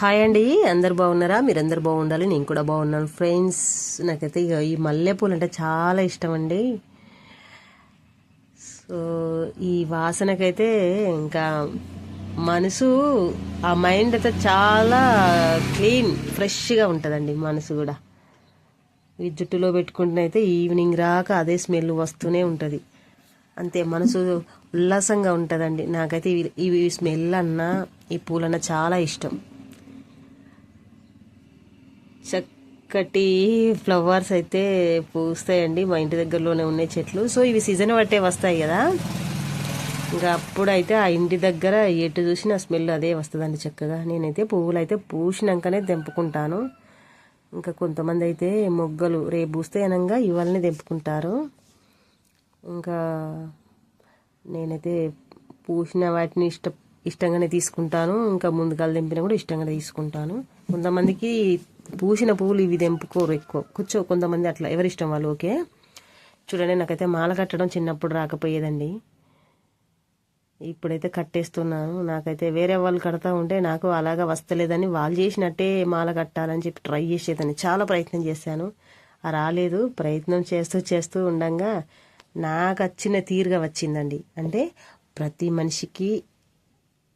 Hi అండి అందరు బాగున్నారా? మీరందరు బాగుండాలి నేను కూడా బాగున్నాను. ఫ్రెండ్స్ నాకైతే ఇక ఈ మల్లెపూలు అంటే చాలా ఇష్టం అండి. సో ఈ వాసనకైతే ఇంకా మనసు ఆ మైండ్ అయితే చాలా క్లీన్ ఫ్రెష్గా ఉంటుందండి మనసు కూడా. ఈ జుట్టులో పెట్టుకుంటే అయితే ఈవినింగ్ రాక అదే స్మెల్ వస్తూనే ఉంటుంది. అంతే మనసు ఉల్లాసంగా ఉంటుందండి. నాకైతే ఇవి ఇవి స్మెల్ అన్నా ఈ పూలన్నా చాలా ఇష్టం. చక్కటి ఫ్లవర్స్ అయితే పూస్తాయండి మా ఇంటి దగ్గరలోనే ఉన్నాయి చెట్లు. సో ఇవి సీజన్ బట్టే వస్తాయి కదా. ఇంకా అప్పుడైతే ఆ ఇంటి దగ్గర ఎటు చూసినా స్మెల్ అదే వస్తుందండి చక్కగా. నేనైతే పువ్వులు అయితే పూసినాకనే తెంపుకుంటాను. ఇంకా కొంతమంది అయితే మొగ్గలు రేపు పూస్తే అనగా ఇవాళనే తెంపుకుంటారు. ఇంకా నేనైతే పూసిన వాటిని ఇష్ట ఇష్టంగానే తీసుకుంటాను. ఇంకా ముందుగాలు తెంపినా కూడా ఇష్టంగానే తీసుకుంటాను. కొంతమందికి పూసిన పువ్వులు ఇవి తెంపుకోరు ఎక్కువ కూర్చో కొంతమంది అట్లా. ఎవరి ఇష్టం వాళ్ళు ఓకే? చూడండి నాకైతే మాల కట్టడం చిన్నప్పుడు రాకపోయేదండి. ఇప్పుడైతే కట్టేస్తున్నాను. నాకైతే వేరే వాళ్ళు కడతా ఉంటే నాకు అలాగా వస్తలేదని వాళ్ళు చేసినట్టే మాల కట్టాలని చెప్పి ట్రై చేసేదాన్ని. చాలా ప్రయత్నం చేశాను. ఆ రాలేదు. ప్రయత్నం చేస్తూ చేస్తూ ఉండగా నాకు వచ్చిన తీరుగా వచ్చిందండి. అంటే ప్రతి మనిషికి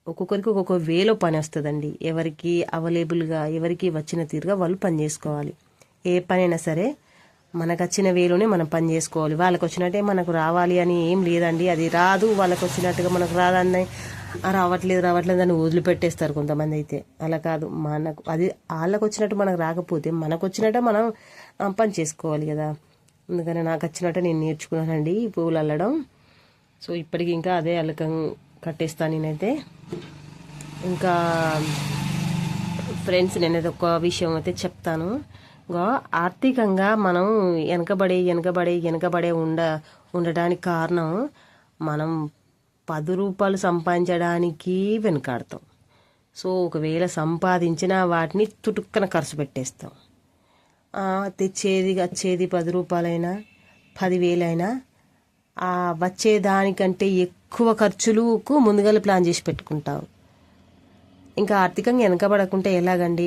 ఒక్కొక్కరికి ఒక్కొక్క వేలో పని వస్తుందండి. ఎవరికి అవైలబుల్గా ఎవరికి వచ్చిన తీరుగా వాళ్ళు పని చేసుకోవాలి. ఏ పనైనా సరే మనకు వచ్చిన వేలోనే మనం పని చేసుకోవాలి. వాళ్ళకి వచ్చినట్టే మనకు రావాలి అని ఏం లేదండి. అది రాదు వాళ్ళకి వచ్చినట్టుగా మనకు రాదని రావట్లేదు రావట్లేదు అని వదిలిపెట్టేస్తారు కొంతమంది అయితే. అలా కాదు మనకు అది వాళ్ళకి వచ్చినట్టు మనకు రాకపోతే మనకు వచ్చినట్టే మనం పని చేసుకోవాలి కదా. అందుకని నాకు వచ్చినట్టు నేను నేర్చుకున్నానండి పువ్వులు అల్లడం. సో ఇప్పటికి ఇంకా అదే అల్లకం కట్టేస్తాను నేనైతే. ఇంకా ఫ్రెండ్స్ నేను ఒక విషయం అయితే చెప్తాను. ఆర్థికంగా మనం వెనకబడి వెనకబడి వెనకబడే ఉండ ఉండడానికి కారణం మనం పది రూపాయలు సంపాదించడానికి వెనుకాడతాం. సో ఒకవేళ సంపాదించిన వాటిని తుటుక్కన ఖర్చు పెట్టేస్తాం. తెచ్చేది వచ్చేది పది రూపాయలైనా పదివేలైనా వచ్చే దానికంటే ఎక్కువ ఖర్చులకు ముందుగా ప్లాన్ చేసి పెట్టుకుంటాం ఇంకా ఆర్థికంగా వెనకబడకుంటే ఎలాగండి?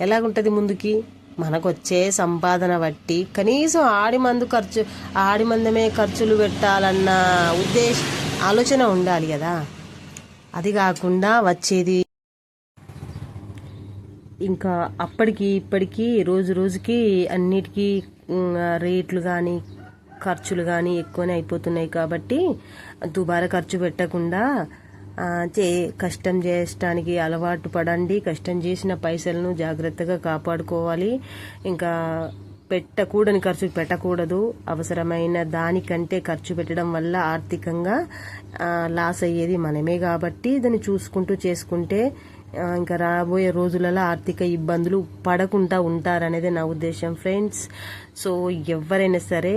ఎలాగుంటుంది ముందుకి? మనకు వచ్చే సంపాదన బట్టి కనీసం ఆడి మందు ఖర్చు ఆడి మందమే ఖర్చులు పెట్టాలన్న ఉద్దేశ ఆలోచన ఉండాలి కదా. అది కాకుండా వచ్చేది ఇంకా అప్పటికి ఇప్పటికీ రోజు రోజుకి అన్నిటికీ రేట్లు కానీ ఖర్చులు కానీ ఎక్కువనే అయిపోతున్నాయి కాబట్టి దుబారా ఖర్చు పెట్టకుండా చే కష్టం చేయడానికి అలవాటు పడండి. కష్టం చేసిన పైసలను జాగ్రత్తగా కాపాడుకోవాలి. ఇంకా పెట్టకూడని ఖర్చు పెట్టకూడదు. అవసరమైన దానికంటే ఖర్చు పెట్టడం వల్ల ఆర్థికంగా లాస్ అయ్యేది మనమే కాబట్టి దాన్ని చూసుకుంటూ చేసుకుంటే ఇంకా రాబోయే రోజులలో ఆర్థిక ఇబ్బందులు పడకుండా ఉంటారనేది నా ఉద్దేశం ఫ్రెండ్స్. సో ఎవరైనా సరే